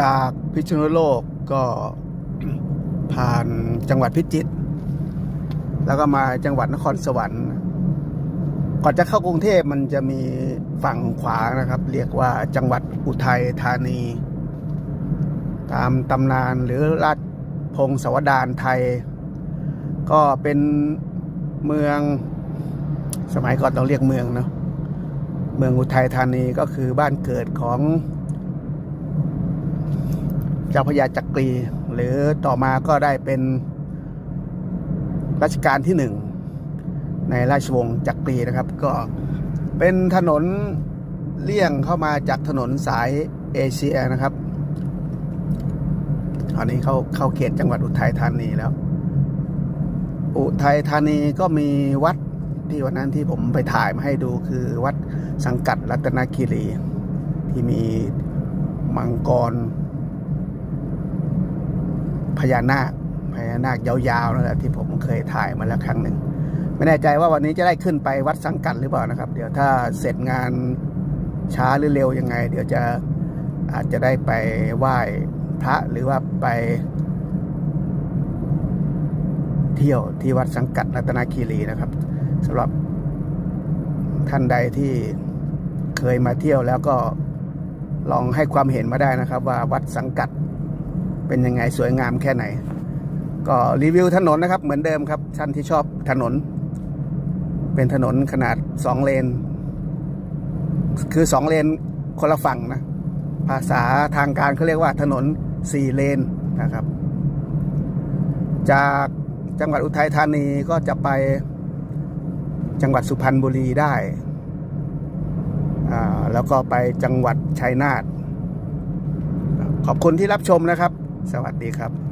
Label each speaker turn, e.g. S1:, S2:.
S1: จากพิษณุโลกก็ผ่านจังหวัดพิจิตรแล้วก็มาจังหวัดนครสวรรค์ ก่อนจะเข้ากรุงเทพมันจะมีฝั่งขวานะครับ เรียกว่าจังหวัดอุทัยธานี ตามตำนานหรือราชพงศาวดารไทย ก็เป็นเมืองสมัยก่อนต้องเรียกเมืองเนาะเมืองอุทัยธานีก็คือบ้านเกิดของ เจ้าพระยาจักรี หรือต่อมาก็ได้เป็นรัชกาลที่หนึ่งในราชวงศ์จักรีนะครับ ก็เป็นถนนเลี่ยงเข้ามาจากถนนสายเอเชียนะครับ ตอนนี้เข้าเข้าเขตจังหวัดอุทัยธานีแล้ว อุทัยธานีก็มีวัดที่วันนั้นที่ผมไปถ่ายมาให้ดูคือวัดสังกัดรัตนคีรี ที่มีมังกร ญานาคพญานาคยาวๆนั่นแหละที่ผมเคยถ่ายมาแล้วครั้งหนึ่งไม่แน่ใจว่าวันนี้จะได้ขึ้นไปวัดสังกัดหรือเปล่านะครับ เดี๋ยวถ้าเสร็จงานช้าหรือเร็วยังไง เดี๋ยวจะอาจจะได้ไปไหว้พระหรือว่าไปเที่ยวที่วัดสังกัดรัตนคีรีนะครับสำหรับท่านใดที่เคยมาเที่ยวแล้วก็ลองให้ความเห็นมาได้นะครับ ว่าวัดสังกัด เป็นยังไงสวยงามแค่ไหน ก็รีวิวถนนนะครับ เหมือนเดิมครับท่านที่ชอบถนน เป็นถนนขนาดสองเลน คือสองเลนคนละฝั่งนะ ภาษาทางการเขาเรียกว่าถนนสี่เลนนะครับ จากจังหวัดอุทัยธานีก็จะไปจังหวัดสุพรรณบุรีได้อ่าแล้วก็ไปจังหวัดชัยนาท ขอบคุณที่รับชมนะครับ สวัสดีครับ